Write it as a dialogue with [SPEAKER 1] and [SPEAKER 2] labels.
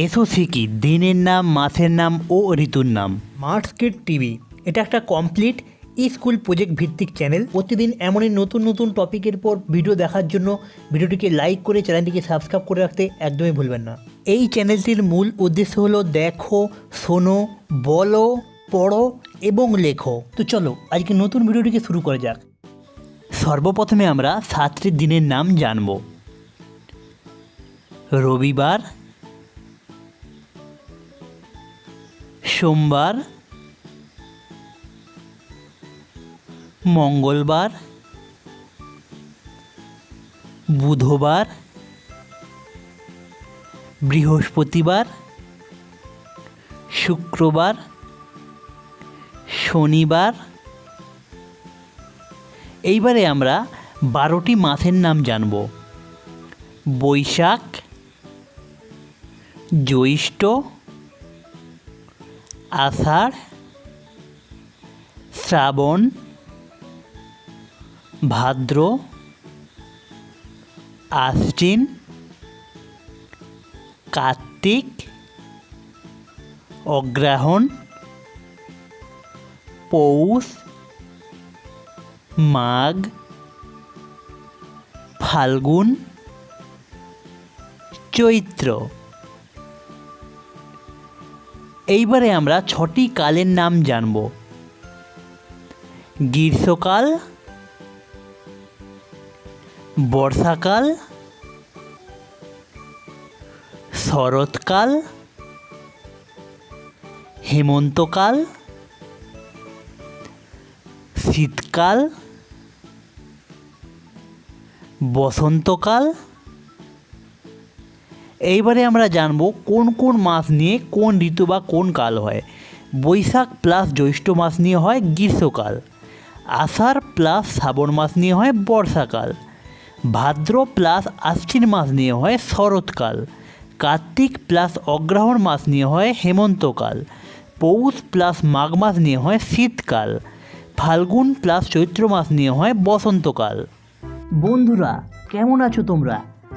[SPEAKER 1] এসো শিখি দিনের নাম, মাসের নাম ও ঋতুর নাম।
[SPEAKER 2] Skit TV. এটা একটা কমপ্লিট স্কুল প্রজেক্ট ভিত্তিক চ্যানেল। প্রতিদিন এমনই নতুন নতুন টপিকের পর ভিডিও দেখার জন্য ভিডিওটিকে লাইক করে চ্যানেলটিকে সাবস্ক্রাইব করে রাখতে একদমই ভুলবেন না। এই চ্যানেলটির মূল উদ্দেশ্য হলো দেখো, শোনো, বলো, পড়ো এবং লেখো। তো চলো, আজকে নতুন ভিডিওটিকে শুরু করা যাক।
[SPEAKER 1] সর্বপ্রথমে আমরা সাতটি দিনের নাম জানব। রবিবার সোমবার মঙ্গলবার বুধবার বৃহস্পতিবার শুক্রবার শনিবার। এইবারে আমরা বারোটি মাসের নাম জানব। বৈশাখ জ্যৈষ্ঠ আষাঢ় শ্রাবণ ভাদ্র আশ্বিন কার্তিক অগ্রহায়ণ পৌষ মাঘ ফাল্গুন চৈত্র। এইবারে আমরা ছটি কালের নাম জানব। গ্রীষ্মকাল বর্ষাকাল শরৎকাল হেমন্তকাল শীতকাল বসন্তকাল এইবারে আমরা জানব কোন কোন মাস নিয়ে কোন ঋতু বা কোন কাল হয়। বৈশাখ প্লাস জ্যৈষ্ঠ মাস নিয়ে হয় গ্রীষ্মকাল। আষাঢ় প্লাস শ্রাবণ মাস নিয়ে হয় বর্ষাকাল। ভাদ্র প্লাস আশ্বিন মাস নিয়ে হয় শরৎকাল। কার্তিক প্লাস অগ্রহায়ণ মাস নিয়ে হয় হেমন্তকাল। পৌষ প্লাস মাঘ মাস নিয়ে হয় শীতকাল। ফাল্গুন প্লাস চৈত্র মাস নিয়ে হয় বসন্তকাল।
[SPEAKER 2] বন্ধুরা, কেমন আছো তোমরা?